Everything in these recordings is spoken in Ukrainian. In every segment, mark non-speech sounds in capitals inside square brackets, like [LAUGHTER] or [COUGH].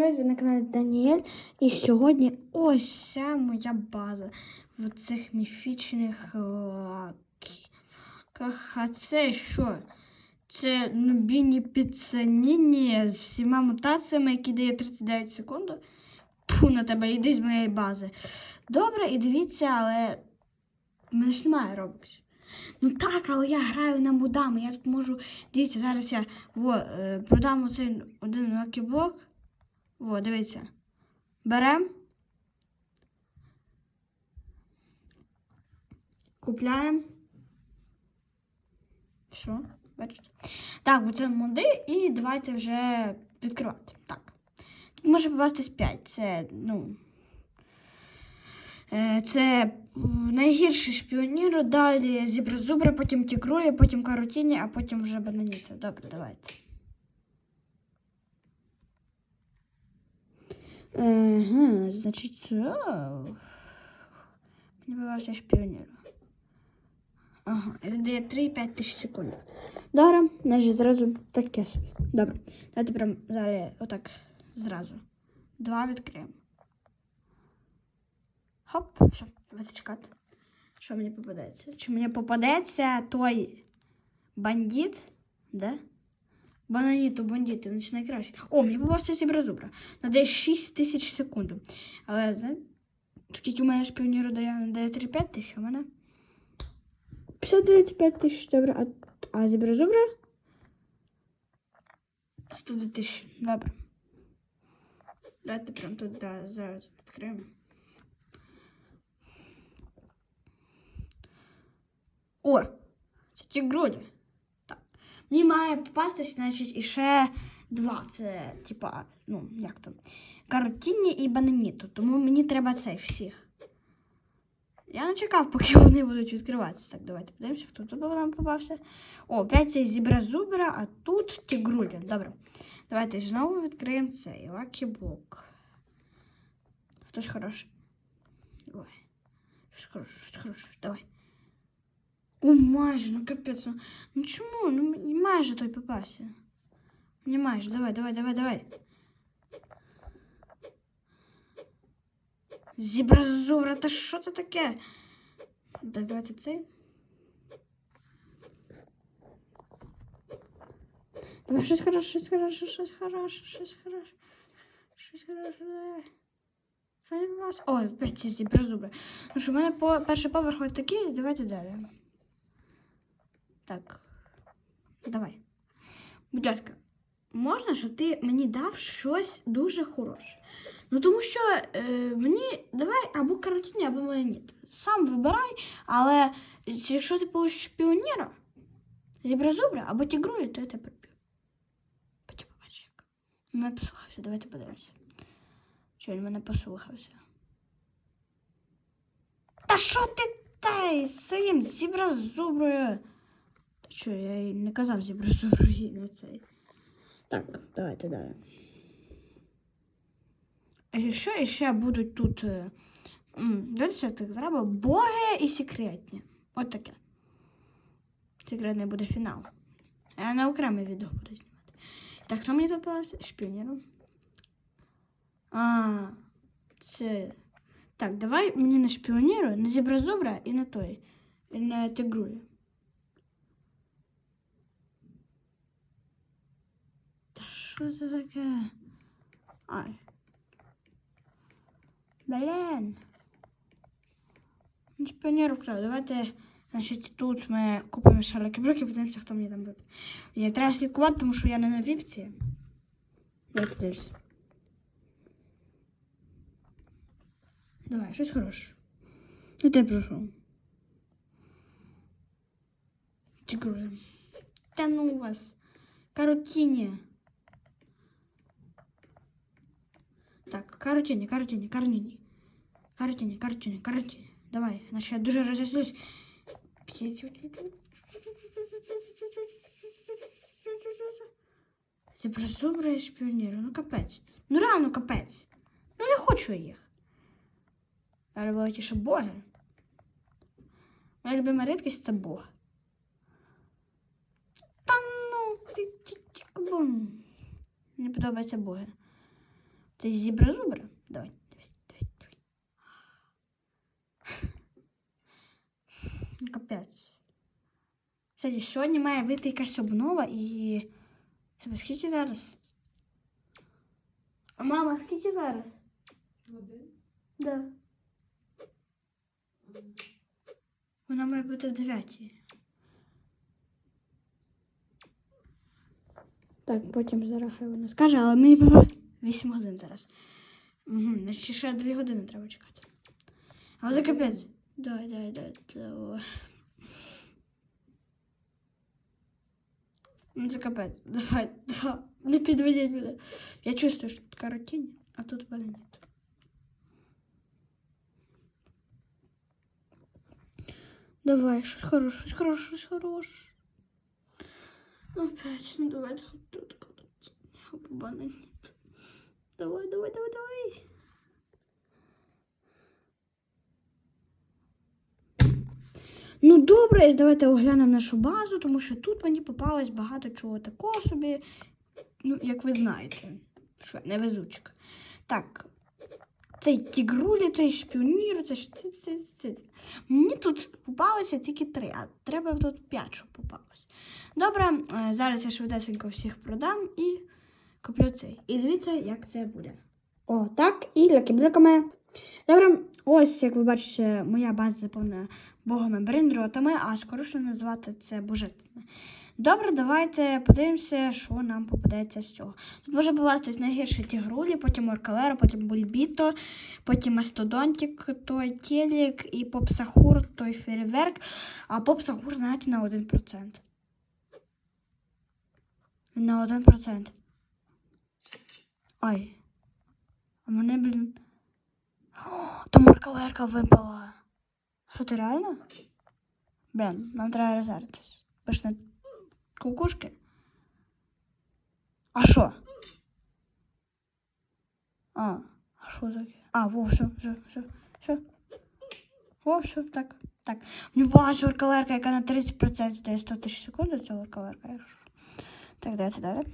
Ви на каналі Даніель. І сьогодні ось вся моя база в цих міфічних лаках. А це що? Це нубіні підсаніні з всіма мутаціями, які дає 39 секунд. Пу на тебе, йди з моєї бази. Добре, і дивіться, але в мене ж немає робоксів. Ну так, але я граю на мудами. Я тут можу. Дивіться, зараз я во, е, продам оцей один лакіблок. Во, дивіться. Берем. Купляємо. Що? Бачите? Так, бо це моди, і давайте вже відкривати. Так. Тут може попастись 5. Це, ну. е, Це найгірший шпіонір, далі зібразубра, потім тігрулі, потім каротіні, а потім вже бананіта. Добре, давайте. Ага, значить, о, мені бавився. Ага, і дає 3-5 тисяч секунд. Добре, значить зразу таке собі. Добре. Давайте прям зараз отак зразу. Два відкриємо. Хоп, все, давайте чекати. Що мені попадеться? Чи мені попадеться той бандит? Да? Бананіту, бандити, він ж найкраще. О, мені попався зібразубра. Надає 6 тисяч секунд. Але, знаєте, скільки у мене шпіоніру дає? Дає 3-5 тисяч, у мене 59 тисяч, добре. А, а зібразубра? 102 тисячі, добре. Давайте прям тут да, зараз відкриємо. О! Це ті груді. Мені має попастись, значить, іще два. Це, типа, ну, як то. Каротінні і бананіто. Тому мені треба цей всіх. Я не чекав, поки вони будуть відкриватися. Так, давайте подивимося, хто тут нам попався. О, 5 це зібра-зубра, а тут тігрулі. Добре. Давайте знову відкриємо цей лакі-блок. Хтось хороший. Давай. Щось хороше, щось хороше. Давай. О, майже, ну капець. Ну, ну чому? Ну мені майже той попався. Мені майже, давай, давай, давай, давай. Зібразура, та що це таке? Так, давайте цей. Давай щось хороше, щось хороше, щось хороше, щось хороше. Щось хороше, давай. Хай вас. О, опять ці зібразуби. Ну що, в мене по перший поверх ось такий, давайте далі. Так. Давай. Будь ласка, можна, щоб ти мені дав щось дуже хороше? Ну тому що е, мені давай або каротіні, або маніт. Сам вибирай, але якщо ти получиш піоніра, зібразубра або тігрулі, то я тебе приб'ю. Потім побачиш мене послухався, давайте подивимося. Що він мене послухався? Та що ти та своїм зібразуброю? Що, я їй не казав зібразуброю на цей. Так, давайте далі. І що іще будуть тут? Давайте все так зробимо. Боги і секретні. От таке. Секретний буде фінал. А я на окреме відео буду знімати. Так, хто мені тут попався? Шпіонером. А, це. Так, давай мені на шпіонеру, на зібразобра і на той. І на тигрулі. Та що це таке? Ай. Блін. Ну, Шпіонер вкрав. Давайте, значить, тут ми купимо шаляки блоки, подивимося, хто мені там буде. Мені треба слідкувати, тому що я не на вівці. Я подивлюсь. Давай, щось хороше. І ти пройшов. Тігрує. Та ну вас. Каротіні. Так, каротіні, каротіні, каротіні. Каротіні, каротіні, каротіні. Давай, значить я дуже розяснюсь. Зібразубра і шпіоніру, ну капець. Ну реально капець. Ну не хочу я їх. Я люблю ті, що боги. Моя любима рідкість це Бог. Та ну, ти, ти, ти, кабун. Мені подобаються боги. Це зібра-зубра? Давай, дивись, дивись, дивись. Ну, Капець. Кстати, сьогодні має вийти якась обнова і. Тебе скільки зараз? А Мама, скільки зараз? Один. Да. Вона має бути в 9. Так, потім зараз хай вона скаже, але мені було 8 годин зараз. Угу, значить ще 2 години треба чекати. А це капець. Давай, давай, давай. давай. Ну це капець. Давай, давай. Не підведіть мене. Я чувствую, що тут каротінь, а тут мене нет. Давай, щось хороше, щось хороше, щось хороше. Ну, опять, ну давай хоть тут каротінь, або бананіт. Давай, давай, давай, давай. Ну, добре, давайте оглянемо нашу базу, тому що тут мені попалось багато чого такого собі. Ну, як ви знаєте, що невезучка. Так, цей тігрулі, цей шпіонір, це ж. Мені тут попалося тільки три, а треба тут п'ять, щоб попалось. Добре, е, зараз я швидесенько всіх продам і куплю цей. І дивіться, як це буде. О, так, і ляки-бляками. Добре, ось, як ви бачите, моя база заповнена богами бриндротами, а скоріше називати це божитами. Добре, давайте подивимося, що нам попадеться з цього. Тут може попастись найгірші тігрулі, потім Оркалера, потім Бульбіто, потім Мастодонтик, той Телік і Попсахур, той Фейерверк. А Попсахур, знаєте, на 1%. На 1%. Ай. А мене, блін. О, там Оркалерка випала. Що ти реально? Блін, нам треба розеритись. Пишне кукушки. А що? А, а що таке? А, во, все, все, все, все. О, все, так, так. Багато оркалерка, яка на 30% дає 100 тисяч секунд, це оркалерка. Так, давайте далі.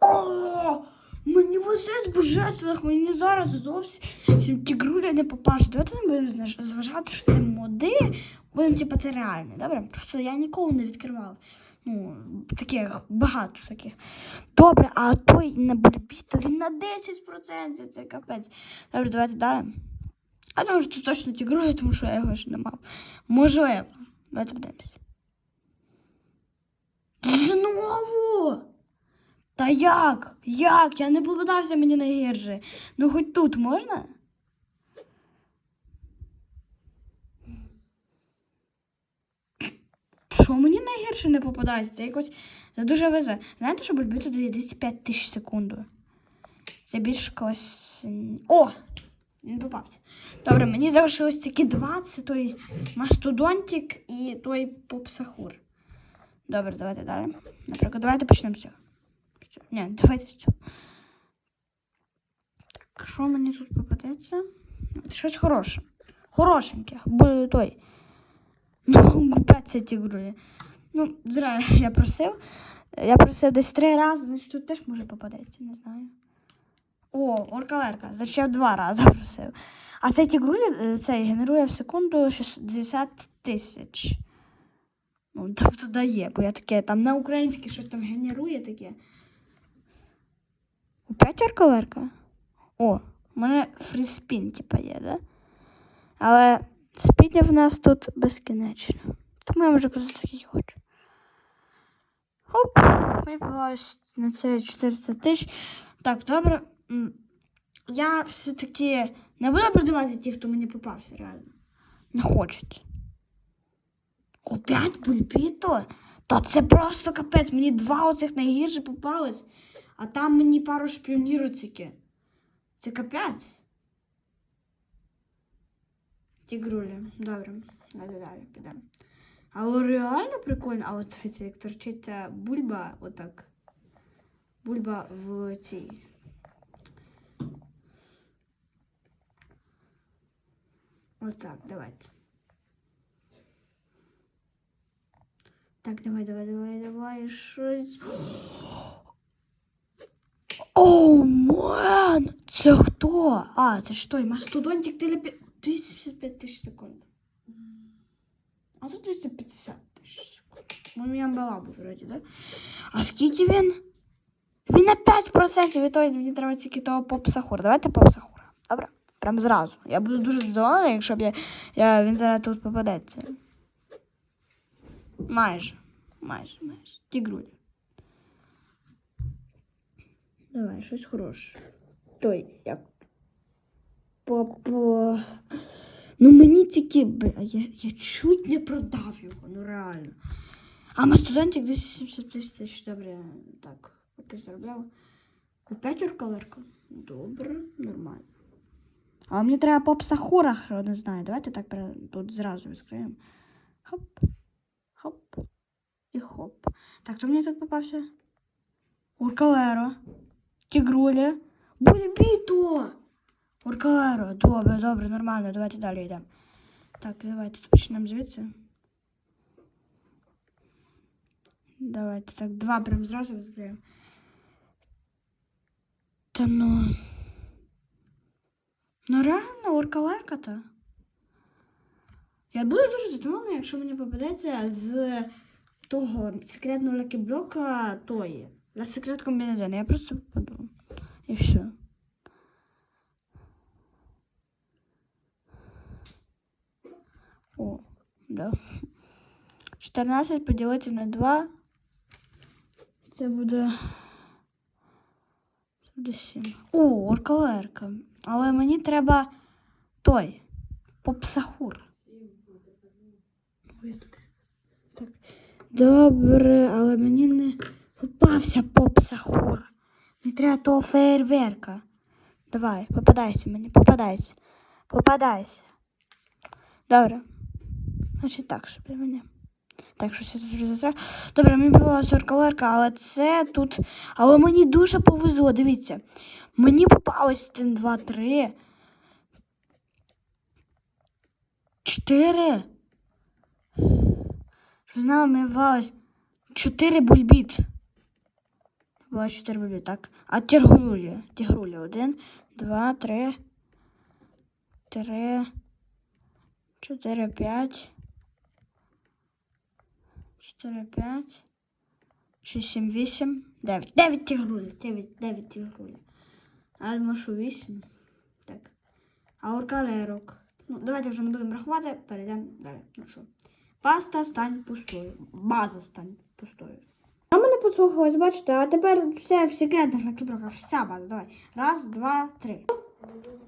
О! Оце з божественних, мені зараз зовсім тігруля не попався. Давайте не будемо зважати, що це моди. Будемо, типу, це реально, добре? Просто я ніколи не відкривала. Ну, таких багато таких. Добре, а той на бульбіто, він на 10%, це капець. Добре, давайте далі. А думаю, що це точно тігруля, тому що я його ж не мав. Можливо. Давайте подивимось. Знову! Та як? Як? Я не попадався мені найгірше. Ну хоч тут можна? Що мені найгірше не попадається? Це якось це дуже везе. Знаєте, що бульбіто дає 205 тисяч секунду. Це більш когось. О! Він попався. Добре, мені залишилось тільки два. Це той мастодонтик і той попсахур. Добре, давайте далі. Наприклад, давайте почнемо з цього. Всё. Ні, давайте цього. Так, що мені тут попадеться? Щось хороше. Хорошеньке. Буде той. [LAUGHS] Ну, купеться ті груди. Ну, зря я просив. Я просив десь три рази, значить тут теж може попадеться, не знаю. О, оркалерка, значить я два рази [LAUGHS] просив. А цей тігрулі, цей генерує в секунду 60 тисяч. Ну, тобто дає, бо я таке там на українське щось там генерує таке. Опять оркалерка? О, у мене фріспін, типа, є, да? Але спінів в нас тут безкінечно. Тому я можу казати, скільки хочу. Хоп, мені попалось на це 400 тисяч. Так, добре. Я все-таки не буду продавати ті, хто мені попався, реально. Не хочуть. Опять бульбіто? Та це просто капець. Мені два оцих найгірших попались, а там мені пару шпіонірів тільки. Це капець. Тігрулі. Добре. Далі далі підемо. Але реально прикольно, а от це як торчиться бульба, отак. Бульба в цій. Отак, давайте. Так, давай, давай, давай, давай, щось. О, ман! Це хто? А, це ж той мастодонтик телепі... 255 тисяч секунд. А тут 250 тисяч секунд. Я була б вроді, да? А скільки він? Він на 5% від того, мені треба тільки того попсахура. Давайте попсахура. Добре? Прям зразу. Я буду дуже задоволена, якщо б я, я, він зараз тут попадеться. Майже. Майже, майже. Ті груді. Давай, щось хороше. Той, як. Попо. Ну мені тільки, бля, я, я чуть не продав його, ну реально. А мастодонтик десь 70 тисяч, добре, так, поки заробляв. Опять уркалерка? Добре, нормально. А мені треба по псахурах, не знаю. Давайте так тут зразу відкриємо. Хоп, хоп і хоп. Так, то мені тут попався? Уркалеро. Тігрулі. Бульбіто! Уркалеро. Добре, добре, нормально. Давайте далі йдемо. Так, давайте почнемо звідси. Давайте так, два прям зразу відкриємо. Та ну. Ну реально, уркалерка-то. Я буду дуже задоволена, якщо мені попадеться з того секретного лекіблока тої. На секрет комбінезон. Я просто попаду. І все. О, да. 14 поділити на 2. Це буде. Це буде 7. О, оркалерка. Але мені треба той. Попсахур. Так. Добре, але мені не попався попсахур. Не треба того фейерверка. Давай, попадайся мені, попадайся. Попадайся. Добре. Значить так собі мені. Так, щось я тут вже засрав. Добре, мені попалася оркалерка, але це тут. Але мені дуже повезло, дивіться. Мені попалось 1, 2, 3. 4. Що знала, мені попалось 4 бульбіт. Було 4 бульбіт, так. А тігрулі. Тігрулі. 1, 2, 3. 3. 4, 5. 4, 5. 6, 7, 8. 9. 9 тігрулі. 9, 9 тігрулі. Альмашу 8. Так. А оркалерок. Ну, давайте вже не будемо рахувати, перейдемо далі. Ну що. Паста стань пустою. База стань пустою. А мене послухалось, бачите, а тепер все в секретних лакіблоках. Вся база. Давай. Раз, два, три.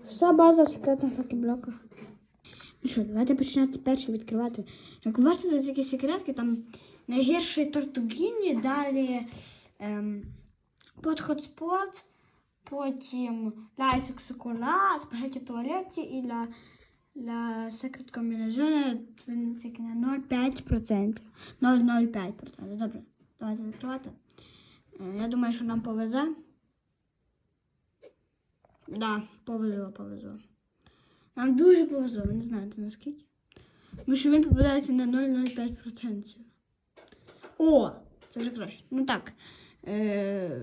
Вся база в секретних лакіблоках. Ну що, давайте починати перші відкривати. Як ви бачите, це такі секретки, там найгірший тортугіні, далі ем, под хотспот, потім лайсик сокола, спагеті туалеті і для, для секрет комбінезону він тільки на 0,5%. 0,05%. Добре, давайте відкривати. Е, Я думаю, що нам повезе. Да, повезло, повезло. Нам дуже повезло, ви не знаєте наскільки. Тому що він попадається на 0,05%. О! Це вже краще. Ну так. Е...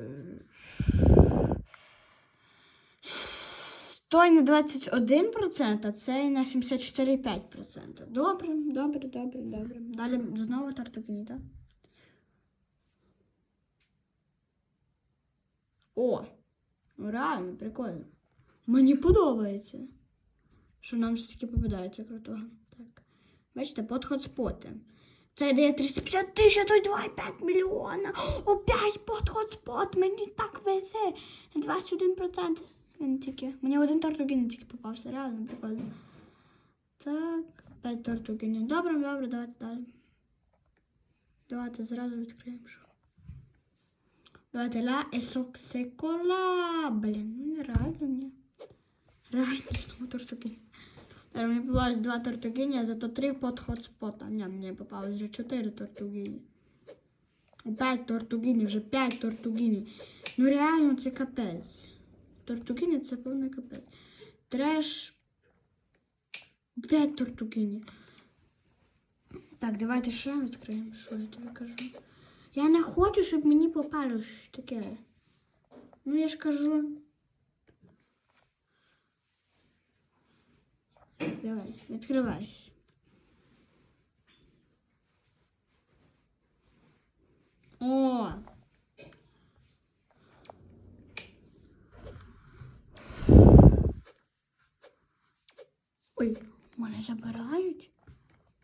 Той на 21%, а цей на 74,5%. Добре, добре, добре, добре. Далі знову тортукіні, так? О! Реально, прикольно. Мені подобається. Що нам все-таки попадається крутого. Так. Бачите, под хотспоти. Це дає 350 тисяч, а той 2,5 мільйона. Опять под хотспот. Мені так везе. 21%. Він тільки. Мені один тортугін тільки попався. Реально прикольно. Так, 5 тортугінів. Добре, добре, давайте далі. Давайте зразу відкриємо. що. Давайте ла есоксекола. Блін, ну нереально ні. Реально знову тортугін. Зараз мені попалось два тортугіні, а зато три под хотспота. Ні, мені попалось вже чотири тортугіні. П'ять тортугінів, вже п'ять тортугінів. Ну реально це капець. Тортугіні це повний капець. Треш. П'ять тортугінів. Так, давайте ще відкриємо, що я тобі кажу. Я не хочу, щоб мені попало щось таке. Ну, я ж кажу. Давай, відкривайся. О! Ой, мене забирають.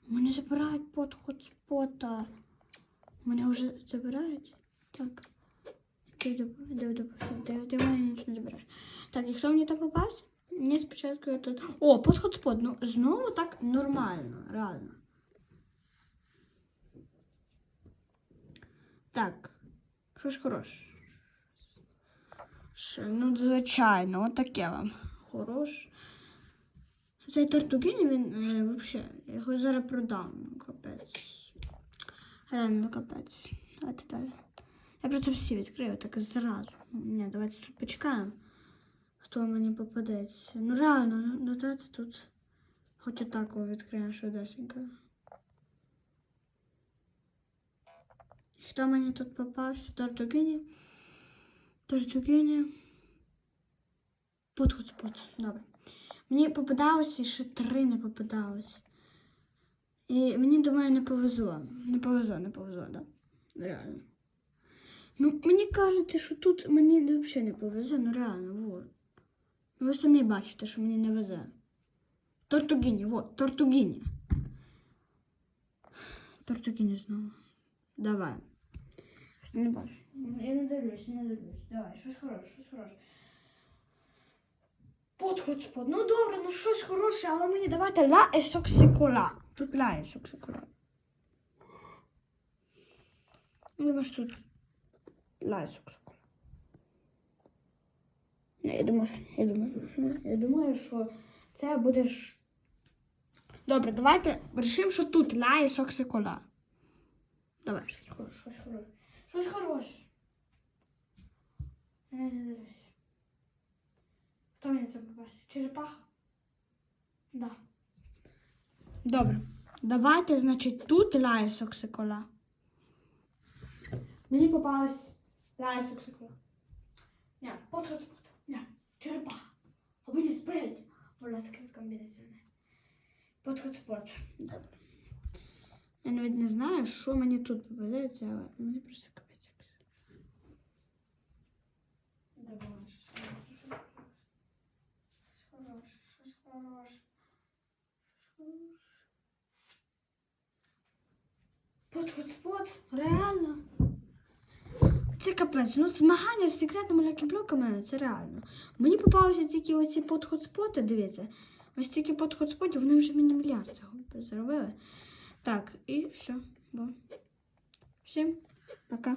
Мене забирають под хотспота. Мене вже забирають. Так. Ти мене нічого не забираєш. Так, і хто мені там попався? Мені спочатку я тут. О, под хотспот. Ну, знову так нормально, реально. Так. Щось хороше. Ну, звичайно, отаке вам. Хорош. Цей тортугіні, він е, вообще, я його зараз продам. Капець. Реально капець. Давайте далі. Я просто всі відкрию так зразу. Ні, давайте тут почекаємо. Хто мені попадеться. Ну реально, ну, ну давайте тут хоч отаково відкриємо швидесенько. Хто мені тут попався? Тортугіні. Тортугіні. Подход спот. Добре. Мені попадалося ще три не попадалось. І мені, думаю, не повезло. Не повезло, не повезло, да? Реально. Ну, мені кажете, що тут мені взагалі не повезе, ну реально, вот. Ну, ви самі бачите, що мені не везе. Тортугіні, вот, тортугіні. Тортугіні знову. Давай. Не бачу. Я не дивлюсь, не дивлюсь. Давай, щось хороше, щось хороше. Подход спод. Ну добре, ну щось хороше, але мені давайте ла есоксикола. Тут ла есоксикола. Ну, думаю, що тут ла есоксикола. Я думаю, що, я думаю, що, я думаю, що це буде. Добре, давайте вирішимо, що тут ла есоксикола. Давай, щось хороше, щось хороше. Щось хороше. Не дивись. Хто мені це попався? Черепаха? Да. Добре. Давайте, значить, тут лає соксикола. Мені попалась лає соксикола. Ні, подход, подход. Ні, черепаха. Або ні, спереді. Вона секрет комбінаційний. Подход спот. Добре. Я навіть не знаю, що мені тут попадається, але мені просто капець. Давай, щось хороше, щось хороше. Щось хороше, щось хороше. Подход спот, реально. Це капець. Ну, змагання з секретними лякі-блоками це реально. Мені попалися тільки оці подхотспоти, дивіться. Ось тільки подхотспотів, вони вже мені мільярд цього заробили. Так, і все. Бо. Всім пока.